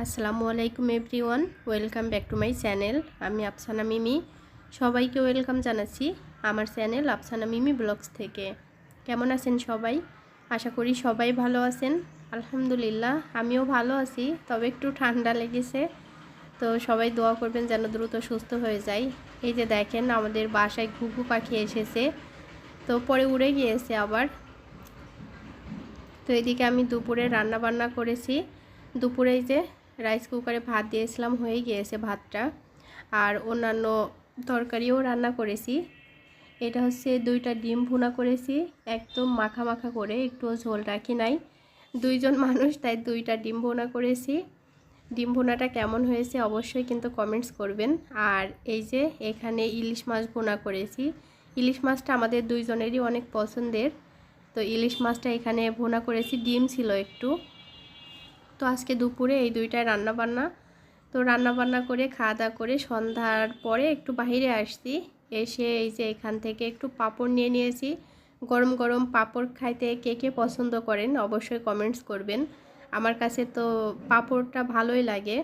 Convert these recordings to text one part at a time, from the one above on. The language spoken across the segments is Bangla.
আসসালামু আলাইকুম everyone, welcome back to my channel. আমি আফসানা মিমি। সবাইকে ওয়েলকাম জানাচ্ছি আমার চ্যানেল আফসানা মিমি ব্লগস থেকে। কেমন আছেন সবাই? আশা করি সবাই ভালো আছেন। আলহামদুলিল্লাহ, আমিও ভালো আছি, তবে একটু ঠান্ডা লেগেছে। তো সবাই দোয়া করবেন যেন দ্রুত সুস্থ হয়ে যায়। এই যে দেখেন, আমাদের বাসায় ঘুঘু পাখি এসেছে। তো পরে উড়ে গিয়েছে আবার। তো এদিকে আমি দুপুরে রান্না বান্না করেছি। দুপুরে যে রাইস কুকারে ভাত দিয়েছিলাম হয়ে গিয়েছে ভাতটা। আর অন্যান্য তরকারিও রান্না করেছি। এটা হচ্ছে দুইটা ডিম ভুনা করেছি, একদম মাখা মাখা করে, একটুও ঝোল রাখি নাই। দুইজন মানুষ, তাই দুইটা ডিম ভুনা করেছি। ডিম ভুনাটা কেমন হয়েছে অবশ্যই কিন্তু কমেন্টস করবেন। আর এই যে এখানে ইলিশ মাছ ভুনা করেছি। ইলিশ মাছটা আমাদের দুইজনেরই অনেক পছন্দের। তো ইলিশ মাছটা এখানে ভুনা করেছি, ডিম ছিল একটু। তো আজকে দুপুরে এই দুইটায় রান্না বান্না তো রান্না বান্না করে খাওয়া দাওয়া করে সন্ধ্যার পরে একটু বাইরে আসছি। এসে এই যে এখান থেকে একটু পাপড় নিয়ে নিয়েছি। গরম গরম পাপড় খাইতে কে কে পছন্দ করেন অবশ্যই কমেন্টস করবেন। আমার কাছে তো পাপড়টা ভালোই লাগে।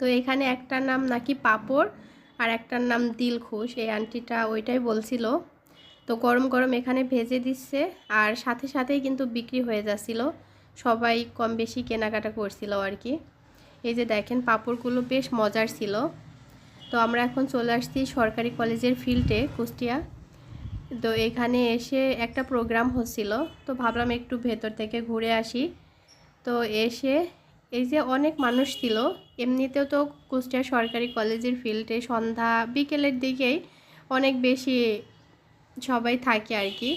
তো এখানে একটার নাম নাকি পাপড় আর একটার নাম দিলখুশ, এই আন্টিটা ওইটাই বলছিল। তো গরম গরম এখানে ভেজে দিচ্ছে আর সাথে সাথেই কিন্তু বিক্রি হয়ে যাচ্ছিল। সবাই কম বেশি কেনাকাটা করছিল আর কি। এই যে দেখেন, পাঁপড়গুলো বেশ মজার ছিল। তো আমরা এখন চলে আসছি সরকারি কলেজের ফিল্ডে, কুষ্টিয়া। তো এখানে এসে একটা প্রোগ্রাম হচ্ছিল। তো ভাবলাম একটু ভেতর থেকে ঘুরে আসি। তো এসে এই যে অনেক মানুষ ছিল, এমনিতেও তো কুষ্টিয়া সরকারি কলেজের ফিল্ডে সন্ধ্যা, বিকেলের দিকেই অনেক বেশি সবাই থাকে আর কি।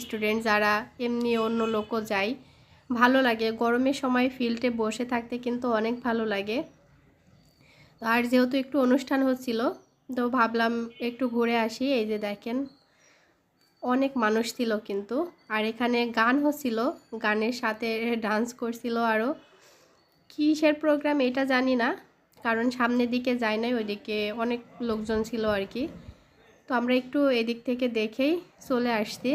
স্টুডেন্ট যারা, এমনি অন্য লোকও যায়। ভালো লাগে। গরমের সময় ফিল্ডে বসে থাকতে কিন্তু অনেক ভালো লাগে। আর যেহেতু একটু অনুষ্ঠান হচ্ছিল, তো ভাবলাম একটু ঘুরে আসি। এই যে দেখেন, অনেক মানুষ ছিল কিন্তু। আর এখানে গান হচ্ছিল, গানের সাথে ডান্স করছিল আরও কিসের প্রোগ্রাম এটা জানি না, কারণ সামনের দিকে যাই নাই, ওইদিকে অনেক লোকজন ছিল আর কি। তো আমরা একটু এদিক থেকে দেখেই চলে আসছি।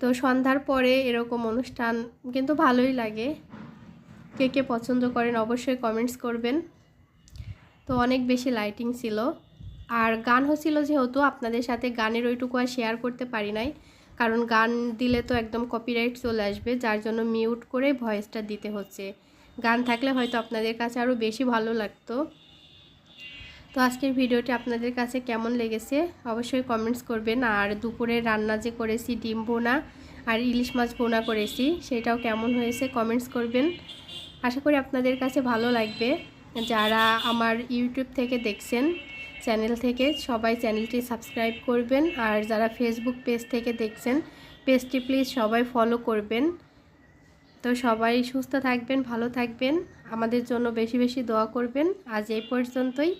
তো সন্ধ্যার পরে এরকম অনুষ্ঠান কিন্তু ভালোই লাগে। কে কে পছন্দ করেন অবশ্যই কমেন্টস করবেন। তো অনেক বেশি লাইটিং ছিল। আর গান হচ্ছিল যেহেতু আপনাদের সাথে গানের ওইটুকু আর শেয়ার করতে পারি নাই। কারণ গান দিলে তো একদম কপিরাইট চলে আসবে, যার জন্য মিউট করে ভয়েসটা দিতে হচ্ছে। গান থাকলে হয়তো আপনাদের কাছে আরও বেশি ভালো লাগতো। তো আজকের ভিডিওটি আপনাদের কাছে কেমন লেগেছে অবশ্যই কমেন্টস করবেন। আর দুপুরে রান্না যে করেছি, ডিম বোনা আর ইলিশ মাছ বোনা করেছি, সেটাও কেমন হয়েছে কমেন্টস করবেন। আশা করি আপনাদের কাছে ভালো লাগবে। যারা আমার ইউটিউব থেকে দেখছেন চ্যানেল থেকে, সবাই চ্যানেলটি সাবস্ক্রাইব করবেন। আর যারা ফেসবুক পেজ থেকে দেখছেন পেজটি প্লিজ সবাই ফলো করবেন। তো সবাই সুস্থ থাকবেন, ভালো থাকবেন। আমাদের জন্য বেশি বেশি দোয়া করবেন। আজ এই পর্যন্তই।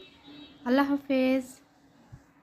আল্লাহ হাফেজ।